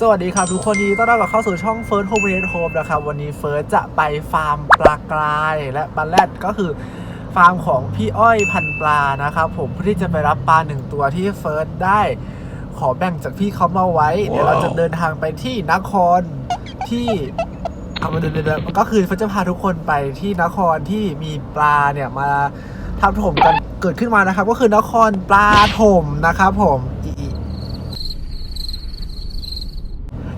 สวัสดีครับทุกคนยินดีต้อนรับกลับเข้าสู่ช่องเฟิร์สโฮมเ e โฮมนะครับ วันนี้เฟิร์สจะไปฟาร์มปลากราย และปลาแรดก็คือฟาร์มของพี่อ้อยพันปลานะครับผมเพื่อที่จะไปรับปลาหนึ่งตัวที่เฟิร์สได้ขอแบ่งจากพี่เขามาไว้ เดี๋ยวเราจะเดินทางไปที่นครที่เอามาเดินเดินๆก็คือเฟิร์สจะพาทุกคนไปที่นครที่มีปลาเนี่ยมาทำถมกันเกิดขึ้นมานะครับ ก็คือนครปลาถมนะครับผมอีอี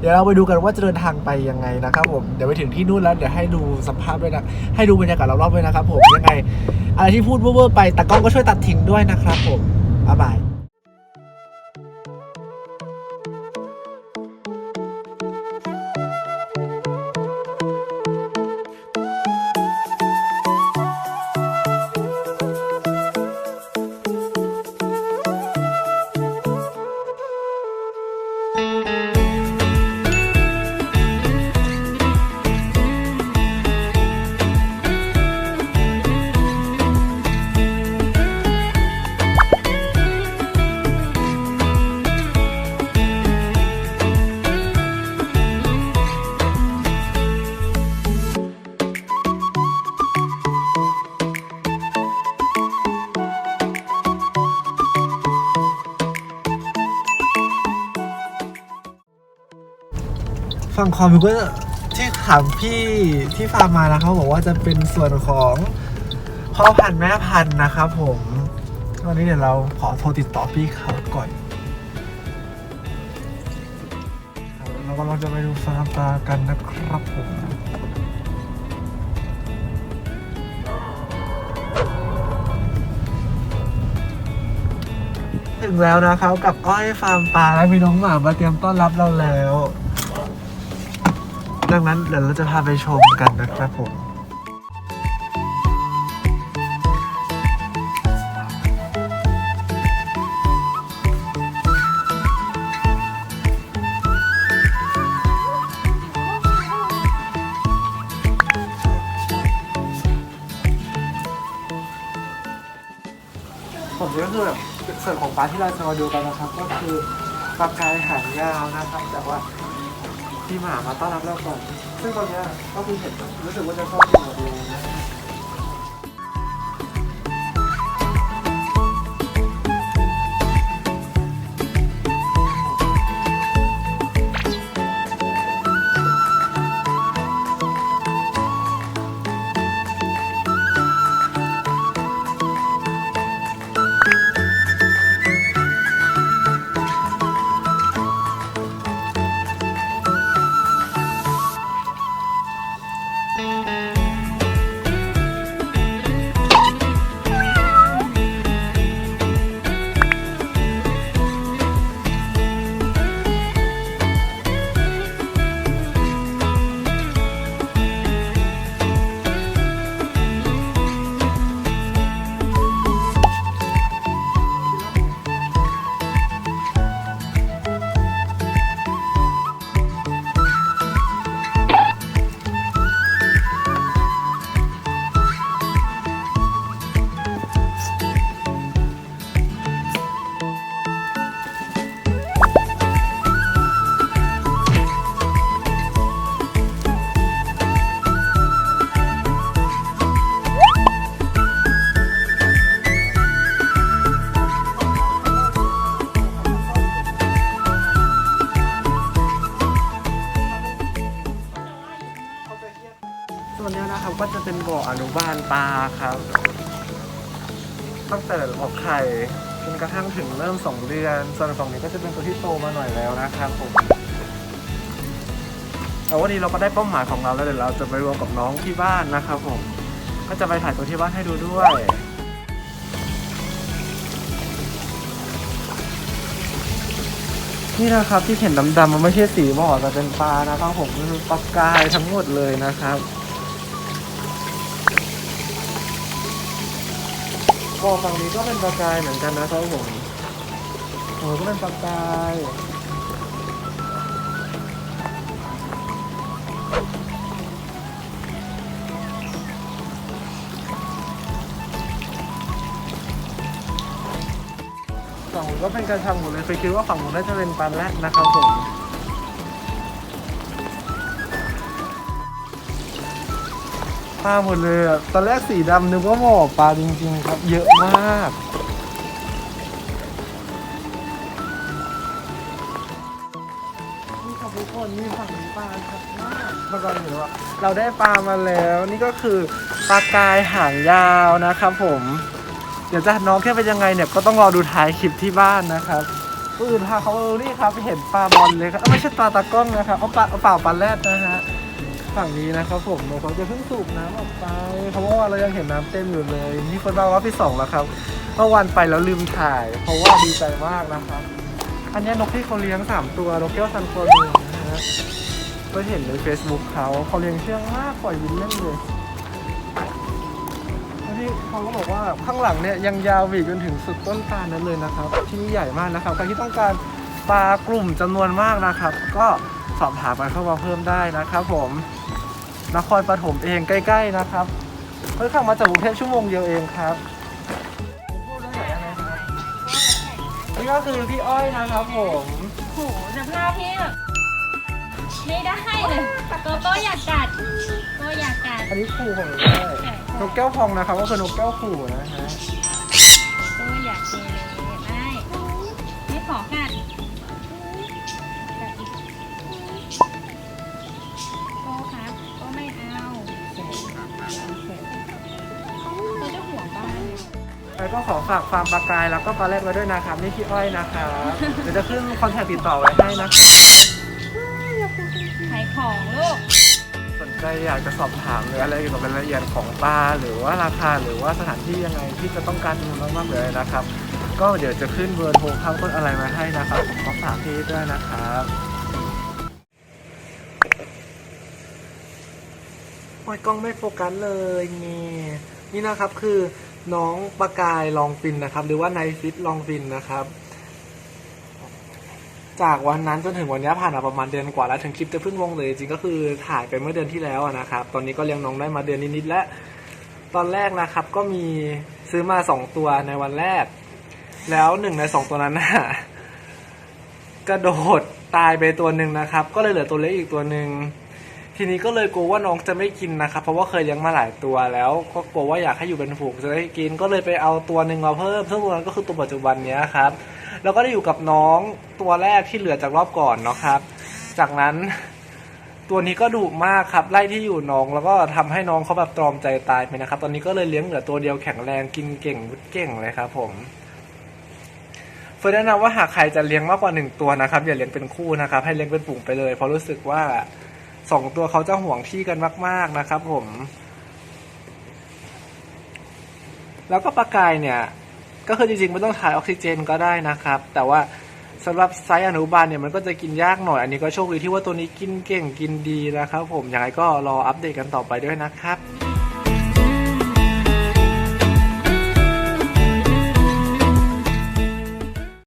เดี๋ยวเราไปดูกันว่าจะเดินทางไปยังไงนะครับผมเดี๋ยวไปถึงที่นู่นแล้วเดี๋ยวให้ดูสภาพด้วยนะให้ดูบรรยากาศรอบๆด้วยนะครับผมยังไงอะไรที่พูดเว่อร์ๆไปตากล้องก็ช่วยตัดทิ้งด้วยนะครับผมบ๊ายบาย ฝั่งความรู้ก็ที่ถามพี่ที่ฟาร์มมานะเขาบอกว่าจะเป็นส่วนของพ่อพันธุ์แม่พันธุ์นะครับผมวันนี้เดี๋ยวเราขอโทรติดต่อพี่เขาก่อนเรากำลังจะไปดูฟาร์มปลากันนะครับผมถึงแล้วนะครับกับอ้อยฟาร์มปลาและมีน้องหมามาเตรียมต้อนรับเราแล้ว ดังนั้นเดี๋ยวเราจะพาไปชมกันนะครับผมผมก็คือแบบส่วนของปลาที่เราจะมาดูกันนะครับ ก็คือปลากายหางยาวนะครับ แต่ว่า พี่หมามาต้อนรับเราก่อน ซึ่งตอนเนี้ยก็คือเห็นรู้สึกว่าจะชอบกินหมด ก็จะเป็นบ่ออนุบาลปลาครับ ตั้งแต่ออกไข่จนกระทั่งถึงเริ่มสองเดือน ส่วนฝั่งนี้ก็จะเป็นตัวที่โตมาหน่อยแล้วนะครับผมแต่วันนี้เราก็ได้เป้าหมายของเราแล้วเดี๋ยวเราจะไปรวมกับน้องที่บ้านนะครับผม ก็จะไปถ่ายตัวที่บ้านให้ดูด้วยนี่นะครับที่เห็นดำๆมันไม่ใช่สีบ่อแต่เป็นปลานะครับผมมันเป็นปลากายทั้งหมดเลยนะครับ บ่อฝั่งนี้ก็เป็นปลากายเหมือนกันนะครับผมโอ้ก็เป็นปลากายฝั่งนู้นก็เป็นกระชังหมดเลยเคยคิดว่าฝั่งนู้นน่าจะเป็นปลาแรดนะครับผม ปลาหมดเลยอะ ตอนแรกสีดำนึกว่าหมอปลาจริงๆครับ เยอะมาก นี่ครับทุกคนนี่ฝั่งนี้ปลาครับมากเมื่อก่อนเห็นว่าเราได้ปลามาแล้ว นี่ก็คือปลากายหางยาวนะครับผม เดี๋ยวจะน้องแค่เป็นยังไงเนี่ยก็ต้องรอดูท้ายคลิปที่บ้านนะครับผู้อื่นพาเขาดูนี่ครับเห็นปลาบอลเลยครับเอ้ยไม่ใช่ปลาตากล้องนะครับเอาปลาเอาเปล่าปลาแรดนะฮะ ฝั่งนี้นะครับผมเดี๋ยวเขาจะเพิ่งสูบน้ำออกไป เพราะว่าเรายังเห็นน้ำเต็มอยู่เลย นี่คนมารอบที่สองแล้วครับเมื่อวันไปแล้วลืมถ่าย เพราะว่าดีใจมากนะครับ อันนี้นกที่เขาเลี้ยงสามตัวนกแก้วซันโคลูนะฮะก็เห็นใน Facebook เขาเขาเลี้ยงเชื่องมากปล่อยยิ้มเล่นเลยแล้วที่เขาก็บอกว่าข้างหลังเนี่ยยังยาวไปอีกจนถึงสุดต้นตาลนั้นเลยนะครับ ที่นี่ใหญ่มากนะครับใครที่ต้องการปลากลุ่มจำนวนมากนะครับ ก็ สอบถามกันเข้ามาเพิ่มได้นะครับ ผมนครปฐมเองใกล้ ๆนะครับเพิ่งขับมาจากกรุงเทพชั่วโมงเดียวเองครับพูดเรื่องไหนอะไรครับนี่ก็คือพี่อ้อยนะครับผมโหสภาพที่แบบไม่ได้เลยโกโก้อยากกัดโกอยากกัดอันนี้ขู่ของหนูด้วยนกแก้วพองนะครับก็คือนกแก้วขู่นะฮะโกอยากเกเรไม่ไม่ขอกัดกัด แล้วก็ขอฝากฟาร์มปลากายแล้วก็ปลาแรดไว้ด้วยนะครับนี่พี่อ้อยนะครับเดี๋ยวจะขึ้นคอนแทคติดต่อไว้ให้นะขายของลูกสนใจอยากจะสอบถามหรืออะไรเกี่ยวกับรายละเอียดของปลาหรือว่าราคาหรือว่าสถานที่ยังไงที่จะต้องการดูมากๆเลยนะครับ ก็เดี๋ยวจะขึ้นเบอร์โทรข้างต้นอะไรมาให้นะครับขอฝากพี่ด้วยนะครับโอ้ยกล้องไม่โฟกัสเลยนี่นี่นะครับคือ น้องปลากายลองฟินนะครับ หรือว่าไนฟิตลองฟินนะครับ จากวันนั้นจนถึงวันนี้ผ่านมาประมาณเดือนกว่าแล้วถึงคลิปจะเพิ่งลงเลยจริงก็คือถ่ายไปเมื่อเดือนที่แล้วนะครับ ตอนนี้ก็เลี้ยงน้องได้มาเดือนนิดๆแล้วตอนแรกนะครับก็มีซื้อมาสองตัวในวันแรก แล้วหนึ่งในสองตัวนั้นนะกระโดดตายไปตัวหนึ่งนะครับ ก็เลยเหลือตัวเล็กอีกตัวหนึ่ง ทีนี้ก็เลยกลัวว่าน้องจะไม่กินนะครับเพราะว่าเคยเลี้ยงมาหลายตัวแล้ว ก็กลัวว่าอยากให้อยู่เป็นฝูงจะได้กิน ก็เลยไปเอาตัวหนึ่งมาเพิ่มซึ่งตัวนั้นก็คือตัวปัจจุบันเนี้ยครับแล้วก็ได้อยู่กับน้องตัวแรกที่เหลือจากรอบก่อนเนาะครับ จากนั้นตัวนี้ก็ดุมากครับไล่ที่อยู่น้องแล้วก็ทำให้น้องเขาแบบตรอมใจตายไปนะครับ ตอนนี้ก็เลยเลี้ยงเหลือตัวเดียวแข็งแรงกินเก่งมุดเก่งเลยครับ ผมเฟิร์นแนะนำว่าหากใครจะเลี้ยงมากกว่าหนึ่งตัวนะครับอย่าเลี้ยงเป็นคู่นะครับ ให้เลี้ยงเป็นฝูงไปเลย เพราะรู้สึกว่า สองตัวเขาจะห่วงที่กันมาก ๆนะครับ ผม แล้วก็ปลากายเนี่ย ก็คือจริงๆไม่ต้องถ่ายออกซิเจนก็ได้นะครับ แต่ว่าสำหรับไซส์อนุบาลเนี่ยมันก็จะกินยากหน่อยอันนี้ก็โชคดีที่ว่าตัวนี้กินเก่งกินดีนะครับ ผมยังไงก็รออัปเดตกันต่อไปด้วยนะครับ